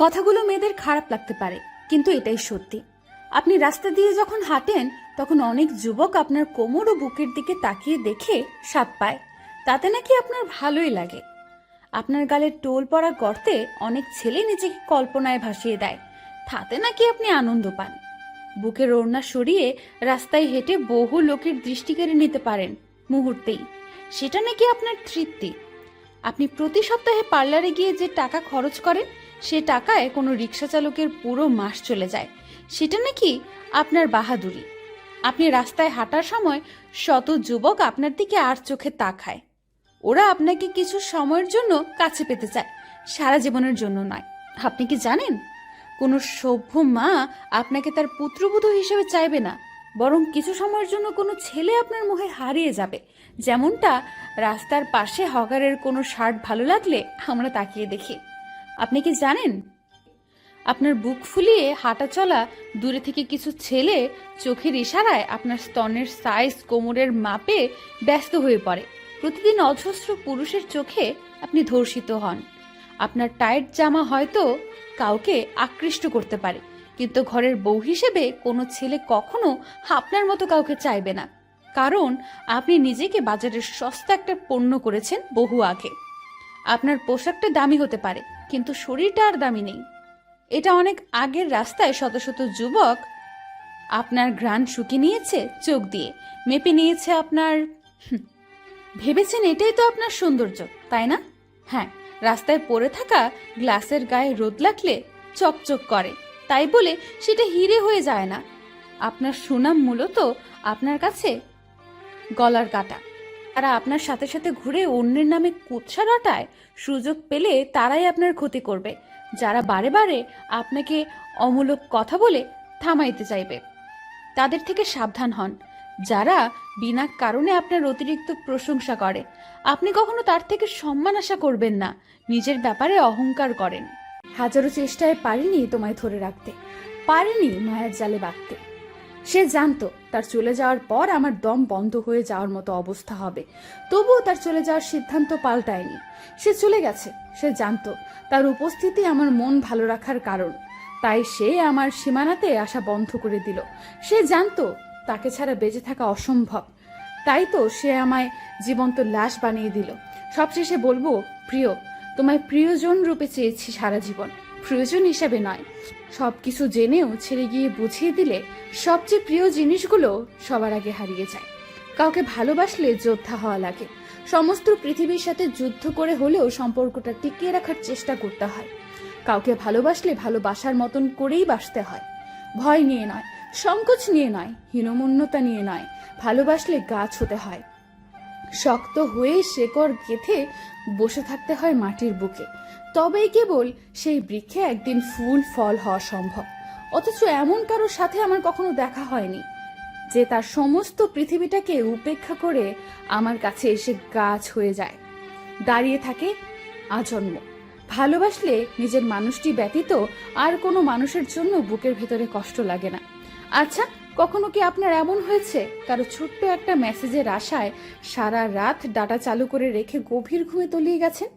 কথাগুলো মেয়েদের খারাপ লাগতে পারে, কিন্তু এটাই সত্যি। আপনি রাস্তা দিয়ে যখন হাঁটেন, তখন অনেক যুবক আপনার কোমর ও বুকের দিকে তাকিয়ে দেখে সাপ পায়। তাতে নাকি আপনার ভালোই লাগে। আপনার গালের টোল পড়া গর্তে অনেক ছেলে নিজেকে কল্পনায় ভাসিয়ে দেয়। তাতে নাকি আপনি আনন্দ পান। বুকের ওড়না সরিয়ে রাস্তায় হেঁটে বহু লোকের দৃষ্টি কেড়ে নিতে পারেন মুহূর্তেই। সেটা নাকি আপনার তৃপ্তি। আপনি প্রতি সপ্তাহে পার্লারে গিয়ে যে টাকা খরচ করেন সে টাকায় কোনো রিক্সা চালকের পুরো মাস চলে যায়। সেটা নাকি আপনার বাহাদুরি। আপনি রাস্তায় হাঁটার সময় শত যুবক আপনার দিকে আর চোখে তাকায়। ওরা আপনাকে কিছু সময়ের জন্য কাছে পেতে চায়, সারা জীবনের জন্য নয়। আপনি কি জানেন? কোনো সভ্য মা আপনাকে তার পুত্রবধূ হিসেবে চাইবে না, বরং কিছু সময়ের জন্য কোনো ছেলে আপনার মুখে হারিয়ে যাবে। যেমনটা রাস্তার পাশে হগারের কোনো শার্ট ভালো লাগলে আমরা তাকিয়ে দেখি। আপনি কি জানেন? আপনার বুক ফুলিয়ে হাঁটা চলা দূরে থেকে কিছু ছেলে চোখের ইশারায় আপনার স্তনের সাইজ কোমরের মাপে ব্যস্ত হয়ে পড়ে। প্রতিদিন অজস্র পুরুষের চোখে আপনি ধর্ষিত হন। আপনার টাইট জামা হয়তো কাউকে আকৃষ্ট করতে পারে, কিন্তু ঘরের বউ হিসেবে কোনো ছেলে কখনো আপনার মতো কাউকে চাইবে না। কারণ আপনি নিজেকে বাজারের সস্তা একটা পণ্য করেছেন বহু আগে। আপনার পোশাকটা দামি হতে পারে কিন্তু শরীরটা আর দামি নেই। এটা অনেক আগের রাস্তায় শত শত যুবক আপনার গ্রান শুকিয়ে নিয়েছে চোখ দিয়ে, মেপে নিয়েছে আপনার ভেবেছেন এটাই তো আপনার সৌন্দর্য, তাই না? হ্যাঁ রাস্তায় পড়ে থাকা গ্লাসের গায়ে রোদ লাগলে চকচক করে, তাই বলে সেটা হিরে হয়ে যায় না। আপনার সুনাম মূলত আপনার কাছে গলার কাটা। তারা আপনার সাথে সাথে ঘুরে অন্যের নামে কুৎসা রটায় সুযোগ পেলে তারাই আপনার ক্ষতি করবে। যারা বারে বারে আপনাকে অমূলক কথা বলে থামাইতে চাইবে, তাদের থেকে সাবধান হন। যারা বিনা কারণে আপনার অতিরিক্ত প্রশংসা করে, আপনি কখনো তার থেকে সম্মান আশা করবেন না, নিজের ব্যাপারে অহংকার করেন। হাজারো চেষ্টায় পারিনি তোমায় ধরে রাখতে, পারিনি মায়ের জালে বাঁধতে। সে জানতো তার চলে যাওয়ার পর আমার দম বন্ধ হয়ে যাওয়ার মতো অবস্থা হবে। তবুও তার চলে যাওয়ার সিদ্ধান্ত পাল্টায়নি। সে চলে গেছে, সে জানতো তার উপস্থিতি আমার মন ভালো রাখার কারণ। তাই সে আমার সীমানাতে আসা বন্ধ করে দিল। সে জানতো তাকে ছাড়া বেঁচে থাকা অসম্ভব। তাই তো সে আমায় জীবন্ত লাশ বানিয়ে দিল। সবশেষে বলব, প্রিয়, তোমায় প্রিয়জন রূপে চেয়েছি সারা জীবন। প্রিয়জন হিসাবে নয় সব কিছু জেনেও ছেড়ে গিয়ে বুঝিয়ে দিলে সবচেয়ে প্রিয় জিনিসগুলো সবার আগে হারিয়ে যায়। কাউকে ভালোবাসলে যোদ্ধা হওয়া লাগে। সমস্ত পৃথিবীর সাথে যুদ্ধ করে হলেও সম্পর্কটা টিকিয়ে রাখার চেষ্টা করতে হয়। কাউকে ভালোবাসলে ভালোবাসার মতন করেই বাসতে হয়। ভয় নিয়ে নয়, সংকোচ নিয়ে নয়, হীনমন্যতা নিয়ে নয়, ভালোবাসলে গাছ হতে হয়। শক্ত হয়ে শেকড় গেথে বসে থাকতে হয় মাটির বুকে। তবেই কেবল সেই বৃক্ষে একদিন ফুল, ফল হওয়া সম্ভব। অথচ এমন কারোর সাথে আমার কখনো দেখা হয়নি, যে তার সমস্ত পৃথিবীটাকে উপেক্ষা করে আমার কাছে এসে গাছ হয়ে যায়। দাঁড়িয়ে থাকে আজন্ম। ভালোবাসলে নিজের মানুষটি ব্যতীত আর কোনো মানুষের জন্য বুকের ভেতরে কষ্ট লাগে না। আচ্ছা কখনো কি আপনার এমন হয়েছে? কারও ছোট্ট একটা মেসেজের আশায় সারা রাত ডাটা চালু করে রেখে গভীর ঘুমে তলিয়ে গেছেন?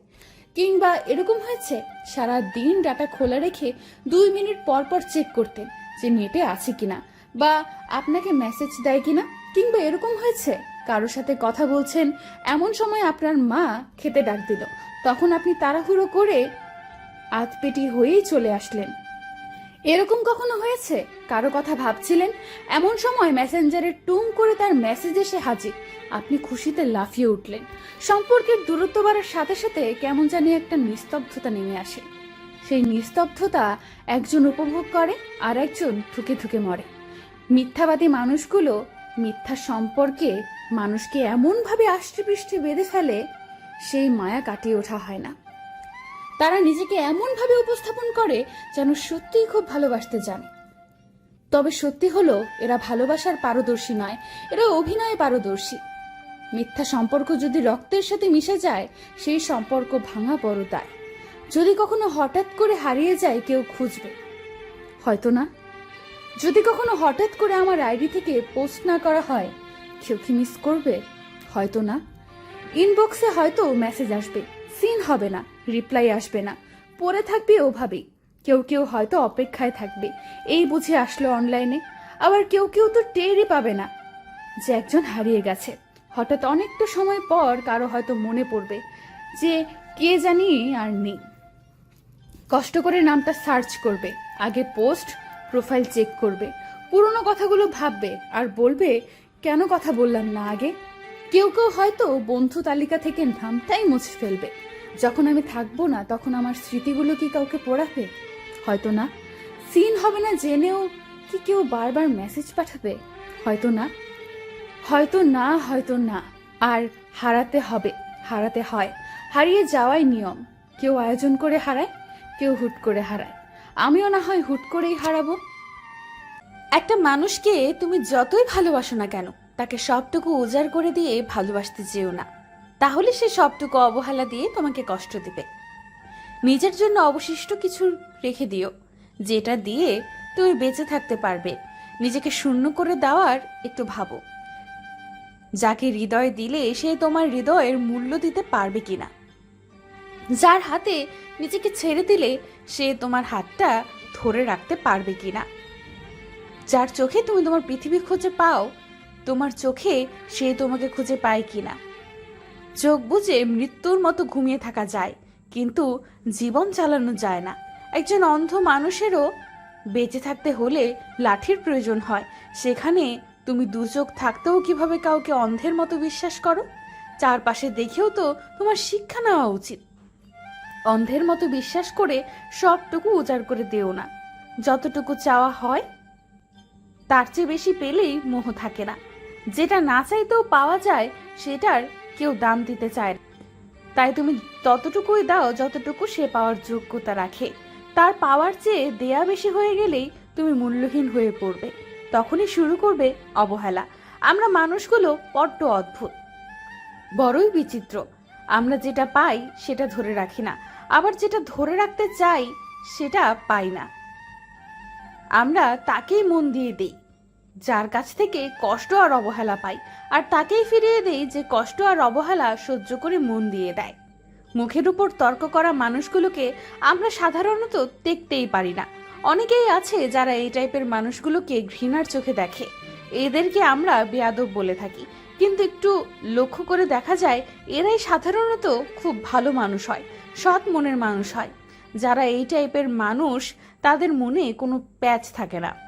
কিংবা এরকম হয়েছে, সারা দিন ডাটা খোলা রেখে দুই মিনিট পর পর চেক করতেন যে নেটে আছে কিনা? বা আপনাকে মেসেজ দেয় কিনা? কিংবা এরকম হয়েছে কারোর সাথে কথা বলছেন, এমন সময় আপনার মা খেতে ডাক দিল। তখন আপনি তাড়াহুড়ো করে আতপেটি হয়েই চলে আসলেন। এরকম কখনো হয়েছে? কারও কথা ভাবছিলেন? এমন সময় মেসেঞ্জারে টুম করে তার মেসেজ এসে হাজির। আপনি খুশিতে লাফিয়ে উঠলেন। সম্পর্কের দূরত্ব বাড়ার সাথে সাথে কেমন জানি একটা নিস্তব্ধতা নেমে আসে। সেই নিস্তব্ধতা একজন উপভোগ করে আর একজন থুকে থুকে মরে। মিথ্যাবাদী মানুষগুলো মিথ্যা সম্পর্কে মানুষকে এমনভাবে আষ্টে পৃষ্ঠে বেঁধে ফেলে, সেই মায়া কাটিয়ে ওঠা হয় না। তারা নিজেকে এমনভাবে উপস্থাপন করে যেন সত্যিই খুব ভালোবাসতে জানে তবে সত্যি হলো, এরা ভালোবাসার পারদর্শী নয়, এরা অভিনয়ে পারদর্শী। মিথ্যা সম্পর্ক যদি রক্তের সাথে মিশে যায়, সেই সম্পর্ক ভাঙা বড় দায় যদি কখনো হঠাৎ করে হারিয়ে যায়, কেউ খুঁজবে। হয়তো না। যদি কখনো হঠাৎ করে আমার আইডি থেকে পোস্ট না করা হয়, কেউ কি মিস করবে? হয়তো না। ইনবক্সে হয়তো মেসেজ আসবে। সিন হবে না রিপ্লাই আসবে না। পড়ে থাকবে ওভাবেই কেউ কেউ হয়তো অপেক্ষায় থাকবে। এই বুঝে আসলো অনলাইনে আবার কেউ কেউ তো টেরই পাবে না। যে একজন হারিয়ে গেছে। হঠাৎ অনেকটা সময় পর কারও হয়তো মনে পড়বে যে কে জানি আর নেই। কষ্ট করে নামটা সার্চ করবে। আগে পোস্ট প্রোফাইল চেক করবে। পুরনো কথাগুলো ভাববে আর বলবে, কেন কথা বললাম না আগে? কেউ কেউ হয়তো বন্ধু তালিকা থেকে নামটাই মুছে ফেলবে। যখন আমি থাকব না, তখন আমার স্মৃতিগুলো কি কাউকে পড়াবে? হয়তো না। সিন হবে না জেনেও কি কেউ বারবার মেসেজ পাঠাবে? হয়তো না। হয়তো না হয়তো না। আর হারাতে হবে, হারাতে হয়। হারিয়ে যাওয়াই নিয়ম। কেউ আয়োজন করে হারায়, কেউ হুট করে হারায়। আমিও না হয় হুট করেই হারাবো। একটা মানুষকে তুমি যতই ভালোবাসো না কেন, তাকে সবটুকু উজাড় করে দিয়ে ভালোবাসতে যেও না। তাহলে সে সবটুকু অবহেলা দিয়ে তোমাকে কষ্ট দেবে। নিজের জন্য অবশিষ্ট কিছু রেখে দিও, যেটা দিয়ে তুমি বেঁচে থাকতে পারবে। নিজেকে শূন্য করে দেওয়ার একটু ভাবো। যাকে হৃদয় দিলে সে তোমার হৃদয়ের মূল্য দিতে পারবে কিনা। যার হাতে নিজেকে ছেড়ে দিলে সে তোমার হাতটা ধরে রাখতে পারবে কিনা। যার চোখে তুমি তোমার পৃথিবী খুঁজে পাও, তোমার চোখে সে তোমাকে খুঁজে পায় কিনা। চোখ বুঝে মৃত্যুর মতো ঘুমিয়ে থাকা যায়। কিন্তু জীবন চালানো যায় না। একজন অন্ধ মানুষেরও বেঁচে থাকতে হলে লাঠির প্রয়োজন হয়। সেখানে তুমি দু চোখ থাকতেও কীভাবে কাউকে অন্ধের মতো বিশ্বাস করো? চারপাশে দেখেও তো তোমার শিক্ষা নেওয়া উচিত। অন্ধের মতো বিশ্বাস করে সবটুকু উজাড় করে দেও না। যতটুকু চাওয়া হয়, তার চেয়ে বেশি পেলেই মোহ থাকে না। যেটা না চাইতেও পাওয়া যায়, সেটার কেউ দাম দিতে চায়। তাই তুমি ততটুকুই দাও যতটুকু সে পাওয়ার যোগ্যতা রাখে। তার পাওয়ার চেয়ে দেয়া বেশি হয়ে গেলেই তুমি মূল্যহীন হয়ে পড়বে। তখনই শুরু করবে অবহেলা। আমরা মানুষগুলো বড্ড অদ্ভুত। বড়ই বিচিত্র। আমরা যেটা পাই সেটা ধরে রাখি না। আবার যেটা ধরে রাখতে চাই সেটা পাই না। আমরা তাকেই মন দিয়ে দিই। যার কাছ থেকে কষ্ট আর অবহেলা পাই, আর তাকেই ফিরিয়ে দেই যে কষ্ট আর অবহেলা সহ্য করে মন দিয়ে দেয়। মুখের উপর তর্ক করা মানুষগুলোকে আমরা সাধারণত দেখতেই পারি না। অনেকেই আছে যারা এই টাইপের মানুষগুলোকে ঘৃণার চোখে দেখে। এদেরকে আমরা বেয়াদব বলে থাকি। কিন্তু একটু লক্ষ্য করে দেখা যায়, এরাই সাধারণত খুব ভালো মানুষ হয়, সৎ মনের মানুষ হয়। যারা এই টাইপের মানুষ, তাদের মনে কোনো প্যাচ থাকে না।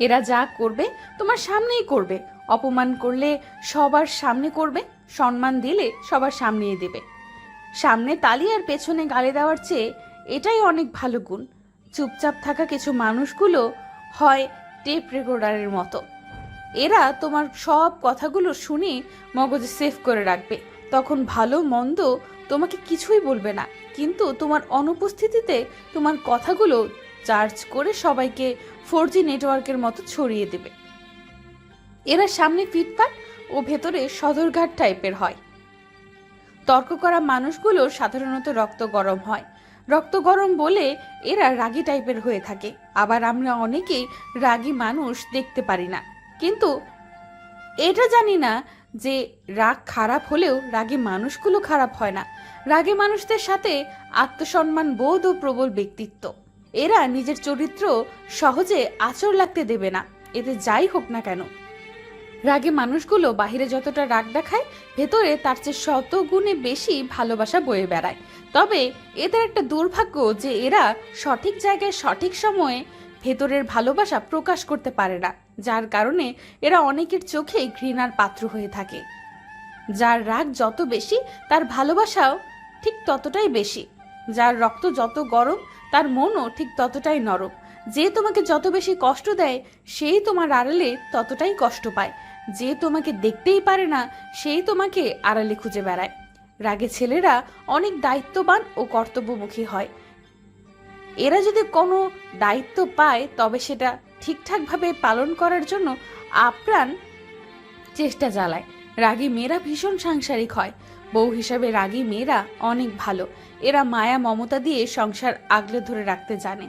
এরা যা করবে তোমার সামনেই করবে। অপমান করলে সবার সামনে করবে, সম্মান দিলে সবার সামনেই দেবে। সামনে তালি আর পেছনে গালি দেওয়ার চেয়ে এটাই অনেক ভালো গুণ। চুপচাপ থাকা কিছু মানুষগুলো হয় টেপ রেকর্ডারের মতো। এরা তোমার সব কথাগুলো শুনে মগজে সেভ করে রাখবে। তখন ভালো মন্দ তোমাকে কিছুই বলবে না। কিন্তু তোমার অনুপস্থিতিতে তোমার কথাগুলো চার্জ করে সবাইকে ফোর জি নেটওয়ার্কের মতো ছড়িয়ে দেবে। এরা সামনে ফিটফাট ও ভেতরে সদরঘাট টাইপের হয়। তর্ক করা মানুষগুলো সাধারণত রক্ত গরম হয়। রক্ত গরম বলে এরা রাগী টাইপের হয়ে থাকে। আবার আমরা অনেকেই রাগী মানুষ দেখতে পারি না। কিন্তু এটা জানি না যে রাগ খারাপ হলেও রাগী মানুষগুলো খারাপ হয় না। রাগী মানুষদের সাথে আত্মসম্মান, বোধ ও প্রবল ব্যক্তিত্ব। এরা নিজের চরিত্র সহজে আচর লাগতে দেবে না। এতে যাই হোক না কেন। রাগে মানুষগুলো বাহিরে যতটা রাগ দেখায়, ভেতরে তার চেয়ে শত গুণে বেশি ভালোবাসা বয়ে বেড়ায়। তবে এদের একটা দুর্ভাগ্য যে এরা সঠিক জায়গায় সঠিক সময়ে ভেতরের ভালোবাসা প্রকাশ করতে পারে না, যার কারণে এরা অনেকের চোখে ঘৃণার পাত্র হয়ে থাকে। যার রাগ যত বেশি, তার ভালোবাসাও ঠিক ততটাই বেশি। যার রক্ত যত গরম তার মনও ঠিক ততটাই নরম। যে তোমাকে যত বেশি কষ্ট দেয়, সেই তোমার আড়ালে ততটাই কষ্ট পায়। যে তোমাকে দেখতেই পারে না, সেই তোমাকে আড়ালে খুঁজে বেড়ায়। রাগে ছেলেরা অনেক দায়িত্ববান ও কর্তব্যমুখী হয়। এরা যদি কোনো দায়িত্ব পায়, তবে সেটা ঠিকঠাকভাবে পালন করার জন্য আপ্রাণ চেষ্টা চালায়। রাগী মেয়েরা ভীষণ সাংসারিক হয়। বউ হিসাবে রাগী মেয়েরা অনেক ভালো। এরা মায়া, মমতা দিয়ে সংসার আগলে ধরে রাখতে জানে।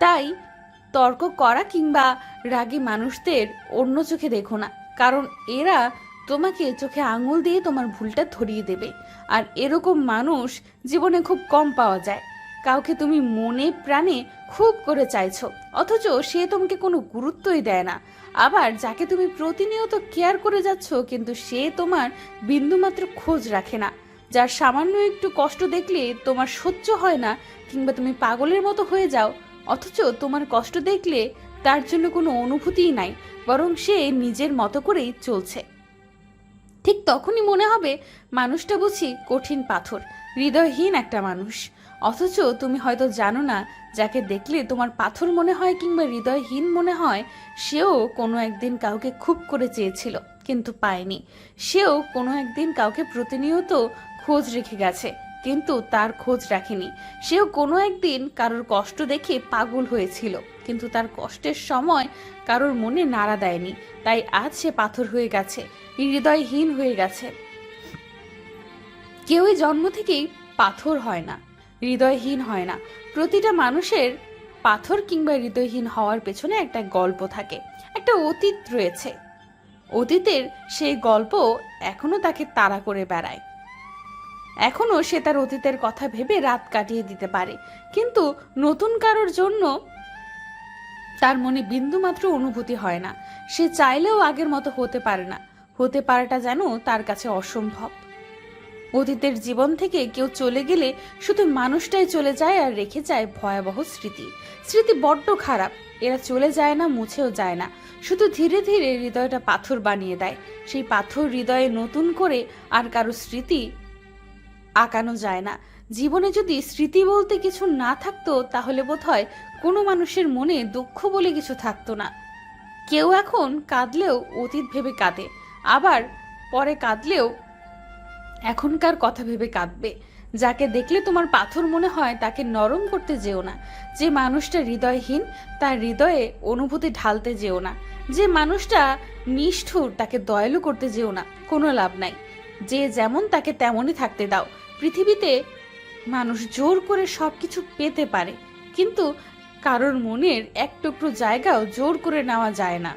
তাই তর্ক করা কিংবা রাগী মানুষদের অন্য চোখে দেখো না, কারণ এরা তোমাকে চোখে আঙুল দিয়ে তোমার ভুলটা ধরিয়ে দেবে। আর এরকম মানুষ জীবনে খুব কম পাওয়া যায়। কাউকে তুমি মনে প্রাণে খুব করে চাইছো, অথচ সে তোমাকে কোনো গুরুত্বই দেয় না। আবার যাকে তুমি প্রতিনিয়ত কেয়ার করে যাচ্ছ, কিন্তু সে তোমার বিন্দুমাত্র খোঁজ রাখে না। যার সামান্য একটু কষ্ট দেখলে তোমার সহ্য হয় না, কিংবা তুমি পাগলের মতো হয়ে যাও, অথচ তোমার কষ্ট দেখলে তার জন্য কোনো অনুভূতিই নাই, বরং সে নিজের মতো করেই চলছে। ঠিক তখনই মনে হবে, মানুষটা বুঝি কঠিন পাথর, হৃদয়হীন একটা মানুষ। অথচ তুমি হয়তো জানো না, যাকে দেখলে তোমার পাথর মনে হয় কিংবা হৃদয়হীন মনে হয়, সেও কোনো একদিন কাউকে খুব করে চেয়েছিল, কিন্তু পায়নি। সেও কোনো একদিন কাউকে প্রতিনিয়ত খোঁজ রেখে গেছে, কিন্তু তার খোঁজ রাখেনি। সেও কোনো একদিন কারোর কষ্ট দেখে পাগল হয়েছিল, কিন্তু তার কষ্টের সময় কারোর মনে নাড়া দেয়নি। তাই আজ সে পাথর হয়ে গেছে, হৃদয়হীন হয়ে গেছে। কেউই জন্ম থেকেই পাথর হয় না। হৃদয়হীন হয় না। প্রতিটা মানুষের পাথর কিংবা হৃদয়হীন হওয়ার পেছনে একটা গল্প থাকে, একটা অতীত রয়েছে। অতীতের সেই গল্প এখনও তাকে তাড়া করে বেড়ায়। এখনও সে তার অতীতের কথা ভেবে রাত কাটিয়ে দিতে পারে, কিন্তু নতুন কারোর জন্য তার মনে বিন্দুমাত্র অনুভূতি হয় না। সে চাইলেও আগের মতো হতে পারে না। হতে পারাটা যেন তার কাছে অসম্ভব। অতীতের জীবন থেকে কেউ চলে গেলে শুধু মানুষটাই চলে যায় আর রেখে যায় ভয়াবহ স্মৃতি। স্মৃতি বড্ড খারাপ। এরা চলে যায় না, মুছেও যায় না। শুধু ধীরে ধীরে হৃদয়টা পাথর বানিয়ে দেয়। সেই পাথর হৃদয়ে নতুন করে আর কারও স্মৃতি আঁকানো যায় না। জীবনে যদি স্মৃতি বলতে কিছু না থাকতো, তাহলে বোধ হয় কোনো মানুষের মনে দুঃখ বলে কিছু থাকতো না। কেউ এখন কাঁদলেও অতীত ভেবে কাঁদে। আবার পরে কাঁদলেও এখনকার কথা ভেবে কাঁদবে। যাকে দেখলে তোমার পাথর মনে হয়, তাকে নরম করতে যেও না। যে মানুষটা হৃদয়হীন, তার হৃদয়ে অনুভূতি ঢালতে যেও না। যে মানুষটা নিষ্ঠুর, তাকে দয়ালু করতে যেও না। কোনো লাভ নাই। যে যেমন তাকে তেমনই থাকতে দাও। পৃথিবীতে মানুষ জোর করে সব কিছু পেতে পারে, কিন্তু কারোর মনের এক টুকরো জায়গাও জোর করে নেওয়া যায় না।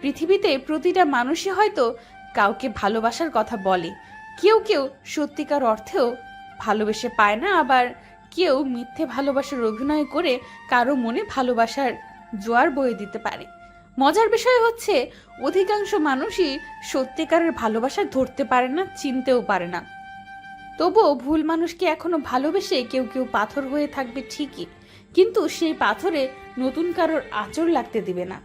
পৃথিবীতে প্রতিটা মানুষই হয়তো কাউকে ভালোবাসার কথা বলে কেউ কেউ সত্যিকার অর্থেও ভালোবেসে পায় না, আবার কেউ মিথ্যে ভালোবাসার অভিনয় করে কারও মনে ভালোবাসার জোয়ার বয়ে দিতে পারে। মজার বিষয় হচ্ছে, অধিকাংশ মানুষই সত্যিকারের ভালোবাসা ধরতে পারে না, চিনতেও পারে না। তবুও ভুল মানুষকে এখনও ভালোবেসে কেউ কেউ পাথর হয়ে থাকবে ঠিকই, কিন্তু সেই পাথরে নতুন কারোর আচর লাগতে দিবে না।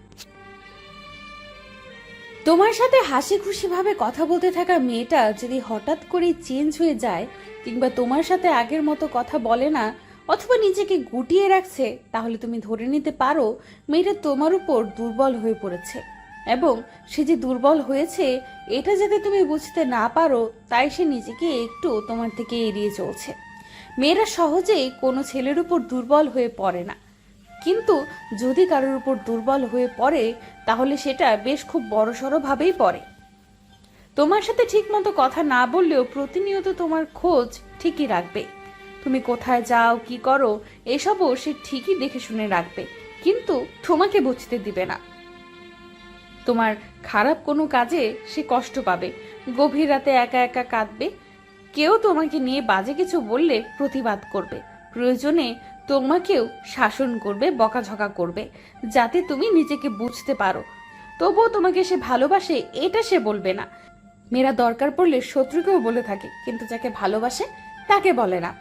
তোমার সাথে হাসি খুশি ভাবে কথা বলতে থাকা মেয়েটা যদি হঠাৎ করে চেঞ্জ হয়ে যায়, কিংবা তোমার সাথে আগের মতো কথা বলে না, অথবা নিজেকে গুটিয়ে রাখছে, তাহলে তুমি ধরে নিতে পারো মেয়েটা তোমার উপর দুর্বল হয়ে পড়েছে। এবং সে যে দুর্বল হয়েছে, এটা যাতে তুমি বুঝতে না পারো, তাই সে নিজেকে একটু তোমার থেকে এড়িয়ে চলছে। মেয়েরা সহজেই কোনো ছেলের উপর দুর্বল হয়ে পড়ে না। কিন্তু যদি কারোর উপর দুর্বল হয়ে পড়ে, তাহলে সেটা বেশ খুব বড়সড় ভাবেই পড়ে। তোমার সাথে ঠিকমতো কথা না বললেও প্রতিনিয়ত তোমার খোঁজ ঠিকই রাখবে। তুমি কোথায় যাও, কি করো, এসবও সে ঠিকই দেখে শুনে রাখবে, কিন্তু তোমাকে বুঝতে দিবে না। তোমার খারাপ কোনো কাজে সে কষ্ট পাবে, গভীর রাতে একা একা কাঁদবে। কেউ তোমাকে নিয়ে বাজে কিছু বললে প্রতিবাদ করবে। প্রয়োজনে তোমাকেও শাসন করবে, বকাঝকা করবে, যাতে তুমি নিজেকে বুঝতে পারো। তবুও তোমাকে সে ভালোবাসে, এটা সে বলবে না। মেয়েরা দরকার পড়লে শত্রুকেও বলে থাকে, কিন্তু যাকে ভালোবাসে, তাকে বলে না।